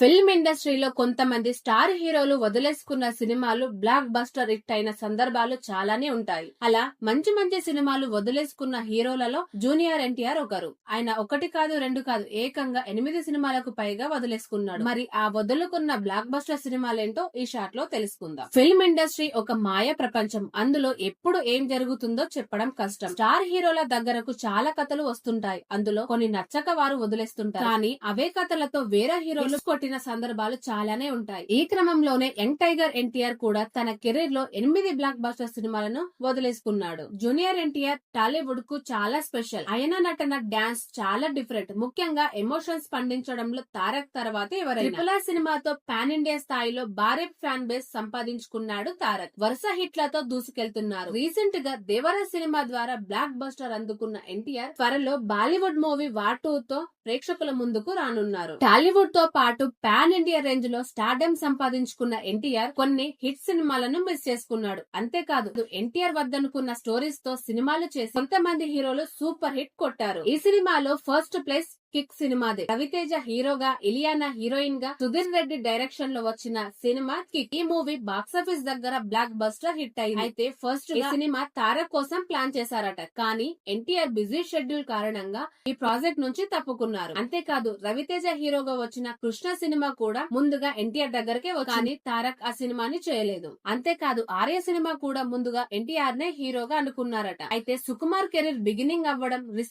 Film ఇండస్ట్రీలో కొంతమంది star హీరోలు వదిలేసుకున్న సినిమాలు బ్లాక్ బస్టర్ హిట్ అయిన సందర్భాలు చాలానే ఉంటాయి. అలా మంచి మంచి సినిమాలు వదిలేసుకున్న హీరోలలో జూనియర్ ఎన్టీఆర్ ఒకరు. ఆయన ఒకటి కాదు రెండు కాదు ఏకంగా ఎనిమిది సినిమాలకు పైగా వదిలేసుకున్నాడు. మరి ఆ వదులుకున్న బ్లాక్ బస్టర్ సినిమాలేంటో ఈ షాట్లో తెలుసుకుందాం. ఫిల్మ్ ఇండస్ట్రీ ఒక మాయ ప్రపంచం. అందులో ఎప్పుడు ఏం జరుగుతుందో చెప్పడం కష్టం. స్టార్ హీరోల దగ్గరకు చాలా కథలు వస్తుంటాయి. అందులో కొన్ని నచ్చక వారు వదిలేస్తుంటారు. కానీ అవే కథలతో వేరే హీరోలు పడిన సందర్భాలు చాలానే ఉంటాయి. ఈ క్రమంలోనే యంగ్ టైగర్ ఎన్టీఆర్ కూడా తన కెరీర్లో ఎనిమిది బ్లాక్ బాస్టర్ సినిమాలను వదిలేసుకున్నాడు. జూనియర్ ఎన్టీఆర్ టాలీవుడ్కు చాలా స్పెషల్. ఆయన నటన డాన్స్ చాలా డిఫరెంట్. ముఖ్యంగా ఎమోషన్స్ పండించడంలో తారక్ తర్వాత ఎవరైనా. ట్రిపుల్ సినిమాతో పాన్ ఇండియా స్థాయిలో భారీ ఫ్యాన్ బేస్ సంపాదించుకున్నాడు తారక్. వరుస హిట్లతో దూసుకెళ్తున్నారు. రీసెంట్గా దేవర సినిమా ద్వారా బ్లాక్ బస్టర్ అందుకున్న ఎన్టీఆర్ త్వరలో బాలీవుడ్ మూవీ వాటూతో ప్రేక్షకుల ముందుకు రానున్నారు. టాలీవుడ్తో పాటు పాన్ ఇండియా రేంజ్లో స్టార్డమ్ సంపాదించుకున్న ఎన్టీఆర్ కొన్ని హిట్ సినిమాలను మిస్ చేసుకున్నాడు. అంతేకాదు ఎన్టీఆర్ వద్దనుకున్న స్టోరీస్తో సినిమాలు చేసి కొంతమంది హీరోలు సూపర్ హిట్ కొట్టారు. ఈ సినిమాలో ఫస్ట్ ప్లేస్ కిక్ సినిమాది. రవితేజ హీరోగా ఇలియానా హీరోయిన్గా సుధీర్ రెడ్డి డైరెక్షన్లో వచ్చిన సినిమా కిక్. ఈ మూవీ బాక్సాఫీస్ దగ్గర బ్లాక్ బస్టర్ హిట్ అయింది. అయితే ఫస్ట్ ఈ సినిమా తారక్ కోసం ప్లాన్ చేశారట. కానీ ఎన్టీఆర్ బిజీ షెడ్యూల్ కారణంగా ఈ ప్రాజెక్ట్ నుంచి తప్పుకున్నారు. అంతేకాదు రవితేజ హీరోగా వచ్చిన కృష్ణ సినిమా కూడా ముందుగా ఎన్టీఆర్ దగ్గరకే కానీ తారక్ ఆ సినిమాని చేయలేదు. అంతేకాదు ఆర్య సినిమా కూడా ముందుగా ఎన్టీఆర్ నే హీరోగా అనుకున్నారట. అయితే సుకుమార్ కెరీర్ బిగినింగ్ అవ్వడం రిస్క్